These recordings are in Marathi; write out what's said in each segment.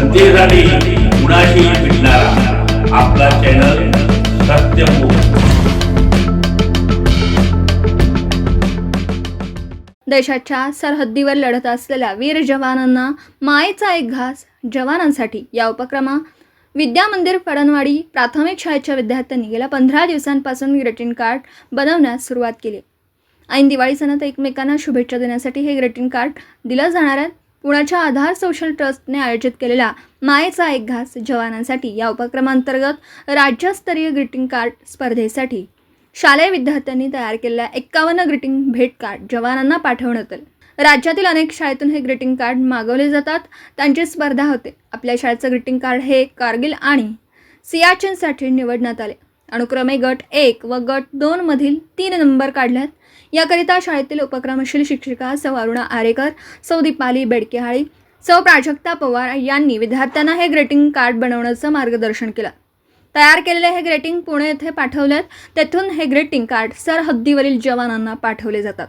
जनतेसाठी कुणाशी भेटणारा? आपला चॅनल सत्यमुख देशाच्या सरहद्दीवर लढत असलेल्या वीर जवानांना मायेचा एक घास जवानांसाठी या उपक्रमा विद्या मंदिर फडणवाडी प्राथमिक शाळेच्या विद्यार्थ्यांनी गेल्या पंधरा दिवसांपासून ग्रेटिंग कार्ड बनवण्यास सुरुवात केली. ऐन दिवाळी सणात एकमेकांना शुभेच्छा देण्यासाठी हे ग्रीटिंग कार्ड दिलं जाणार आहे. पुण्याच्या आधार सोशल ट्रस्टने आयोजित केलेल्या मायेचा एक घास जवानांसाठी या उपक्रमांतर्गत राज्यस्तरीय ग्रीटिंग कार्ड स्पर्धेसाठी शालेय विद्यार्थ्यांनी तयार केलेल्या एक्कावन्न ग्रीटिंग भेट कार्ड जवानांना पाठवण्यात आले. राज्यातील अनेक शाळेतून हे ग्रीटिंग कार्ड मागवले जातात. त्यांची स्पर्धा होते. आपल्या शाळेचं ग्रीटिंग कार्ड हे कारगिल आणि सियाचेनसाठी निवडण्यात आले. अनुक्रमे गट एक व गट दोनमधील तीन नंबर काढल्यात. याकरिता शाळेतील उपक्रमशील शिक्षिका सौ अरुणा आरेकर सौ दीपाली बेडकेहाळी सौ प्राजक्ता पवार यांनी विद्यार्थ्यांना हे ग्रेटिंग कार्ड बनवण्याचं मार्गदर्शन केलं. तयार केलेले हे ग्रेटिंग पुणे येथे पाठवल्यात. तेथून हे ग्रेटिंग कार्ड सरहद्दीवरील जवानांना पाठवले जातात.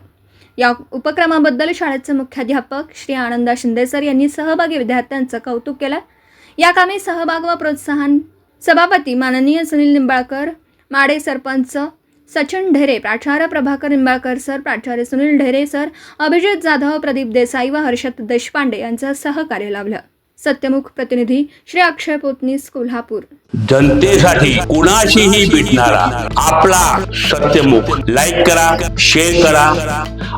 या उपक्रमाबद्दल शाळेचे मुख्याध्यापक श्री आनंदा शिंदेसर यांनी सहभागी विद्यार्थ्यांचं कौतुक केलं. या कामी सहभाग व प्रोत्साहन सभापती माननीय सुनील निंबाळकर माडे सरपंच सचिन ढेरे प्राचार्य प्रभाकर निंबाळकर सर प्राचार्य सुनील ढेरे सर अभिजित जाधव प्रदीप देसाई व हर्षद देशपांडे यांचं सहकार्य लाभलं. सत्यमुख प्रतिनिधी श्री अक्षय पोतनीस कोल्हापूर. जनतेसाठी कुणाशीही भेटणारा आपला सत्यमुख लाईक करा शेअर करा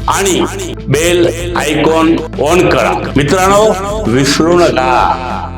आणि बेल आयकॉन ऑन करा. मित्रांनो विसरू नका.